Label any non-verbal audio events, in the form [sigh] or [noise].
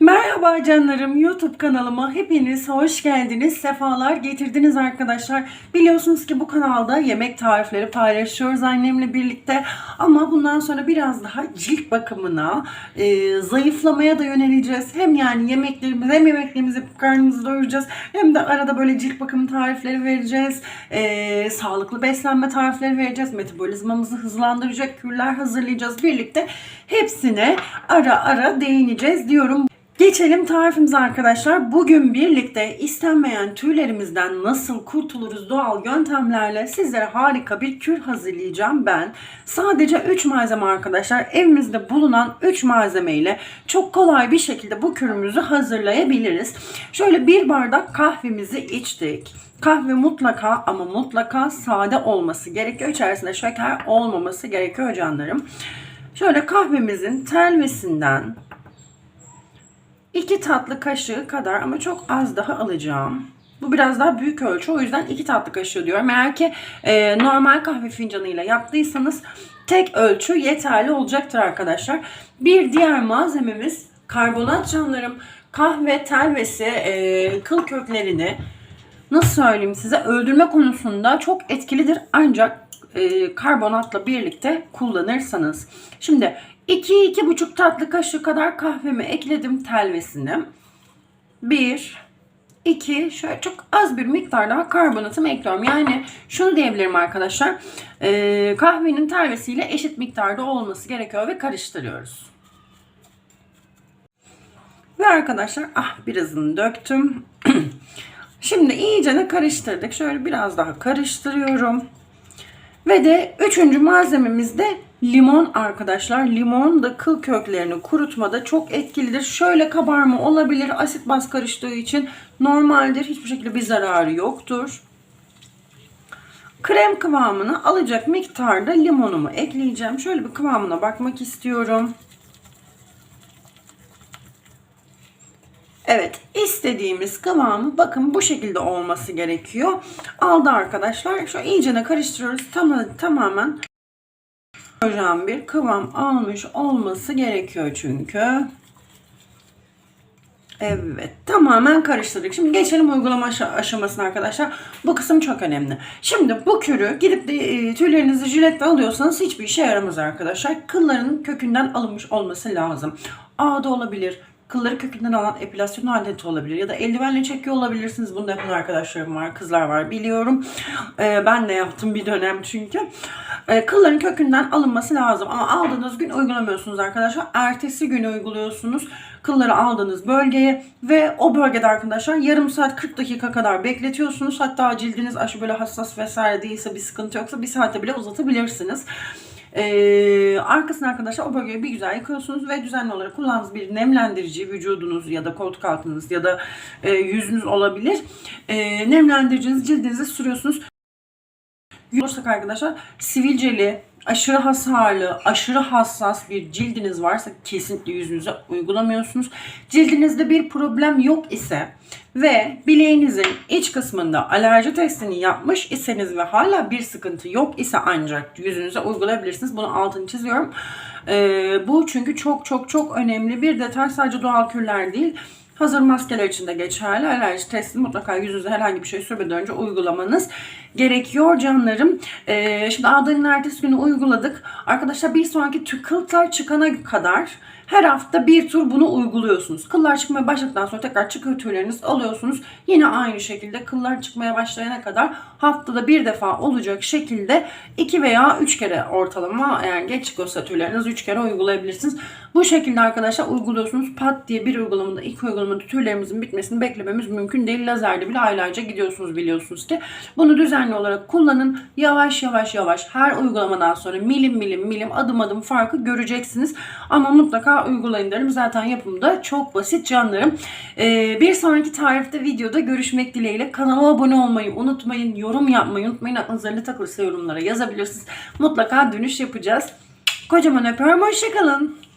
Merhaba canlarım YouTube kanalıma hepiniz hoş geldiniz sefalar getirdiniz arkadaşlar. Biliyorsunuz ki bu kanalda yemek tarifleri paylaşıyoruz annemle birlikte. Ama bundan sonra biraz daha cilt bakımına e, zayıflamaya da yöneleceğiz. Hem yani yemeklerimizi hem yemeklerimizi karnımızı doyuracağız hem de arada böyle cilt bakımı tarifleri vereceğiz. E, sağlıklı beslenme tarifleri vereceğiz metabolizmamızı hızlandıracak kürler hazırlayacağız. Birlikte hepsine ara ara değineceğiz diyorum Geçelim tarifimize arkadaşlar. Bugün birlikte istenmeyen tüylerimizden nasıl kurtuluruz doğal yöntemlerle sizlere harika bir kür hazırlayacağım ben. Sadece 3 malzeme arkadaşlar. Evimizde bulunan 3 malzeme ile çok kolay bir şekilde bu kürümüzü hazırlayabiliriz. Şöyle bir bardak kahvemizi içtik. Kahve mutlaka ama mutlaka sade olması gerekiyor. İçerisinde şeker olmaması gerekiyor canlarım. Şöyle kahvemizin telvesinden 2 tatlı kaşığı kadar ama çok az daha alacağım. Bu biraz daha büyük ölçü o yüzden 2 tatlı kaşığı diyorum. Eğer ki e, normal kahve fincanıyla yaptıysanız tek ölçü yeterli olacaktır arkadaşlar. Bir diğer malzememiz karbonat canlarım. Kahve telvesi e, kıl köklerini nasıl söyleyeyim size öldürme konusunda çok etkilidir ancak e, karbonatla birlikte kullanırsanız. Şimdi 2-2,5 tatlı kaşığı kadar kahvemi ekledim telvesini. 1 2 şöyle çok az bir miktar daha karbonatımı ekliyorum. Yani şunu diyebilirim arkadaşlar. E, kahvenin telvesiyle eşit miktarda olması gerekiyor ve karıştırıyoruz. Ve arkadaşlar ah birazını döktüm. [clears throat] Şimdi iyicene karıştırdık. Şöyle biraz daha karıştırıyorum. Ve de üçüncü malzememiz de limon arkadaşlar. Limon da kıl köklerini kurutmada çok etkilidir. Şöyle kabarma olabilir. Asit baz karıştığı için normaldir. Hiçbir şekilde bir zararı yoktur. Krem kıvamını alacak miktarda limonumu ekleyeceğim. Şöyle bir kıvamına bakmak istiyorum. Evet istediğimiz kıvamı bakın bu şekilde olması gerekiyor. Aldı arkadaşlar. Şu iyicene karıştırıyoruz. Tam, tamamen hocam bir kıvam almış olması gerekiyor çünkü. Evet tamamen karıştırdık. Şimdi geçelim uygulama aşamasına arkadaşlar. Bu kısım çok önemli. Şimdi bu kürü gidip de e, tüylerinizi jiletle alıyorsanız hiçbir işe yaramaz arkadaşlar. Kılların kökünden alınmış olması lazım. Ağda olabilir, kılları kökünden alan epilasyon aleti olabilir ya da eldivenle çekiyor olabilirsiniz. Bunu da yapan arkadaşlarım var, kızlar var biliyorum. Ee, ben de yaptım bir dönem çünkü. Ee, kılların kökünden alınması lazım ama aldığınız gün uygulamıyorsunuz arkadaşlar. Ertesi gün uyguluyorsunuz kılları aldığınız bölgeye ve o bölgede arkadaşlar yarım saat 40 dakika kadar bekletiyorsunuz. Hatta cildiniz aşı böyle hassas vesaire değilse bir sıkıntı yoksa bir saate bile uzatabilirsiniz. Ee, arkadaşlar o bölgeyi bir güzel yıkıyorsunuz ve düzenli olarak kullandığınız bir nemlendirici vücudunuz ya da koltuk altınız ya da e, yüzünüz olabilir. E, nemlendiricinizi cildinize sürüyorsunuz. Olursak arkadaşlar sivilceli, aşırı hasarlı, aşırı hassas bir cildiniz varsa kesinlikle yüzünüze uygulamıyorsunuz. Cildinizde bir problem yok ise ve bileğinizin iç kısmında alerji testini yapmış iseniz ve hala bir sıkıntı yok ise ancak yüzünüze uygulayabilirsiniz. Bunu altını çiziyorum. Ee, bu çünkü çok çok çok önemli bir detay. Sadece doğal kürler değil. Hazır maskeler için de geçerli. Alerji testini mutlaka yüzünüze herhangi bir şey sürmeden önce uygulamanız gerekiyor canlarım. Ee, şimdi A'danın ertesi günü uyguladık. Arkadaşlar bir sonraki kıllar çıkana kadar her hafta bir tur bunu uyguluyorsunuz. Kıllar çıkmaya başladıktan sonra tekrar çıkıyor tüylerinizi alıyorsunuz. Yine aynı şekilde kıllar çıkmaya başlayana kadar haftada bir defa olacak şekilde 2 veya 3 kere ortalama yani geç çıkıyorsa tüyleriniz 3 kere uygulayabilirsiniz. Bu şekilde arkadaşlar uyguluyorsunuz. Pat diye bir uygulamada ilk uygulamada tüylerimizin bitmesini beklememiz mümkün değil. Lazerde bile aylarca gidiyorsunuz biliyorsunuz ki. Bunu düzenli olarak kullanın. Yavaş yavaş yavaş her uygulamadan sonra milim milim milim adım adım farkı göreceksiniz. Ama mutlaka uygulayın derim. Zaten yapımda çok basit canlarım. Ee, bir sonraki tarifte videoda görüşmek dileğiyle. Kanala abone olmayı unutmayın. Yorum yapmayı unutmayın. Aklınıza ne takılırsa yorumlara yazabilirsiniz. Mutlaka dönüş yapacağız. Kocaman öpüyorum. Hoşçakalın.